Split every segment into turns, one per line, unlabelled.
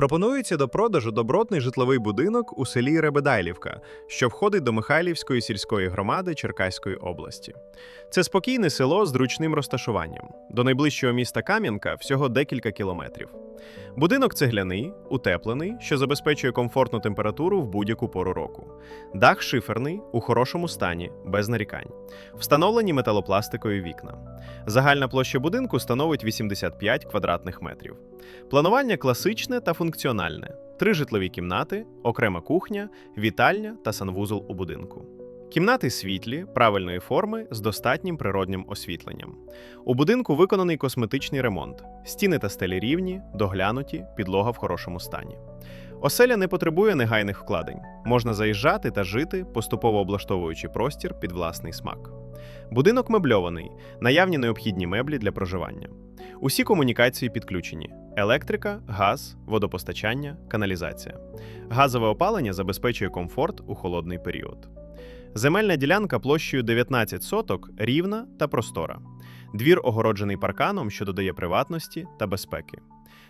Пропонується до продажу добротний житловий будинок у селі Ребедайлівка, що входить до Михайлівської сільської громади Черкаської області. Це спокійне село з зручним розташуванням. До найближчого міста Кам'янка всього декілька кілометрів. Будинок цегляний, утеплений, що забезпечує комфортну температуру в будь-яку пору року. Дах шиферний, у хорошому стані, без нарікань. Встановлені металопластикові вікна. Загальна площа будинку становить 85 квадратних метрів. Планування класичне та функціональне: три житлові кімнати, окрема кухня, вітальня та санвузол у будинку. Кімнати світлі, правильної форми з достатнім природнім освітленням. У будинку виконаний косметичний ремонт. Стіни та стелі рівні, доглянуті, підлога в хорошому стані. Оселя не потребує негайних вкладень. Можна заїжджати та жити, поступово облаштовуючи простір під власний смак. Будинок мебльований, наявні необхідні меблі для проживання. Усі комунікації підключені: електрика, газ, водопостачання, каналізація. Газове опалення забезпечує комфорт у холодний період. Земельна ділянка площею 19 соток рівна та простора. Двір огороджений парканом, що додає приватності та безпеки.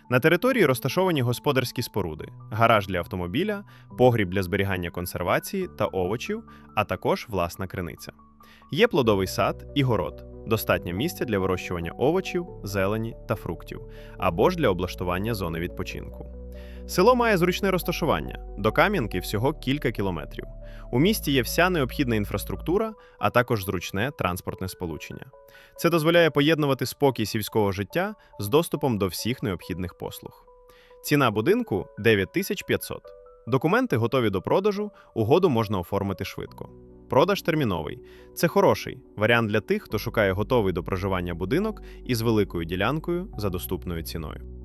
На території розташовані господарські споруди, гараж для автомобіля, погріб для зберігання консервації та овочів, а також власна криниця. Є плодовий сад і город, достатньо місця для вирощування овочів, зелені та фруктів, або ж для облаштування зони відпочинку. Село має зручне розташування. До Кам'янки всього кілька кілометрів. У місті є вся необхідна інфраструктура, а також зручне транспортне сполучення. Це дозволяє поєднувати спокій сільського життя з доступом до всіх необхідних послуг. Ціна будинку 9500. Документи готові до продажу, угоду можна оформити швидко. Продаж терміновий. Це хороший варіант для тих, хто шукає готовий до проживання будинок із великою ділянкою за доступною ціною.